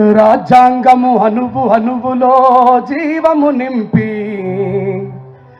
రాజ్యాంగము అనువు అనువులో జీవము నింపి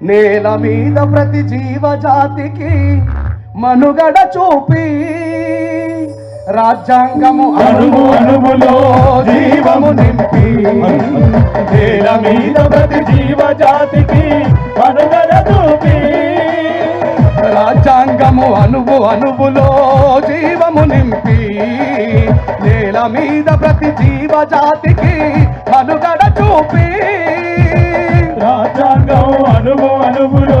నేల మీద ప్రతి జీవజాతికి మనుగడ చూపి రాజ్యాంగము అనువు అనువులో జీవము నింపి నేల మీద ప్రతి జీవజాతికి పంచాంగము అనువు అనువులో జీవము నింపి నేల మీద ప్రతి జీవజాతికి మనుగడ చూపి. రాజ్యాంగం అనువు అనువులో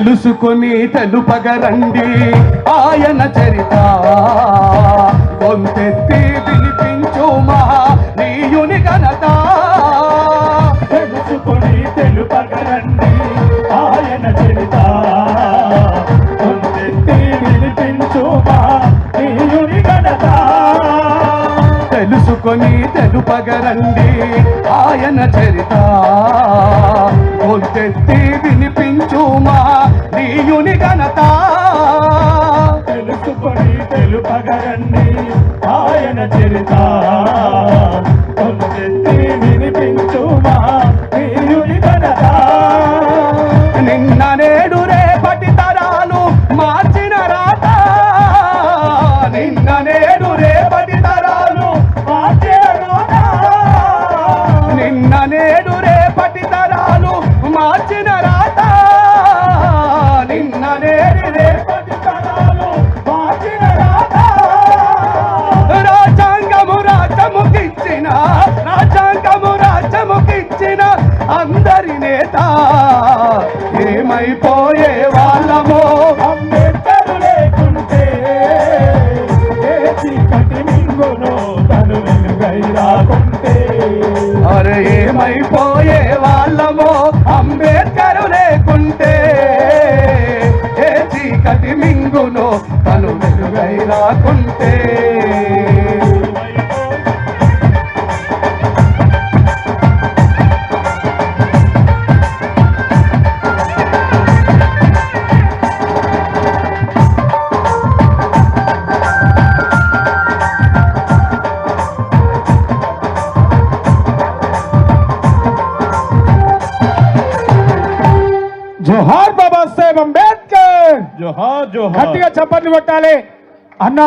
తెలుసుకొని తెలుపగరండి. ఆయన చరిత గొంతెత్తి వినిపించు మహనీయుని ఘనత. తెలుసుకొని తెలుపగరండి. ఆయన చరిత కొంతెత్తి వినిపించు మా నీయుని ఘనత. తెలుసుకొని తెలుపగరండి. ఆయన చరిత గొంతెత్తి వినిపించు నీయుని ఘనత. తెలుసుకొని తెలుపగరండి ఆయన చరితా. ఏమైపోయే వాళ్ళమో అంబేద్కర్ లేకుంటే చీకటి మింగును తను వెలుగై రాకుంటే అరే. ఏమైపోయే వాళ్ళమో అంబేద్కర్ లేకుంటే ఏ చీకటి మింగును తను వెలుగై జోహార్ బాబా సాహెబ్ అంబేద్కర్. జోహార్ జోహార్. గట్టిగా చప్పట్లు కొట్టాలి. అన్న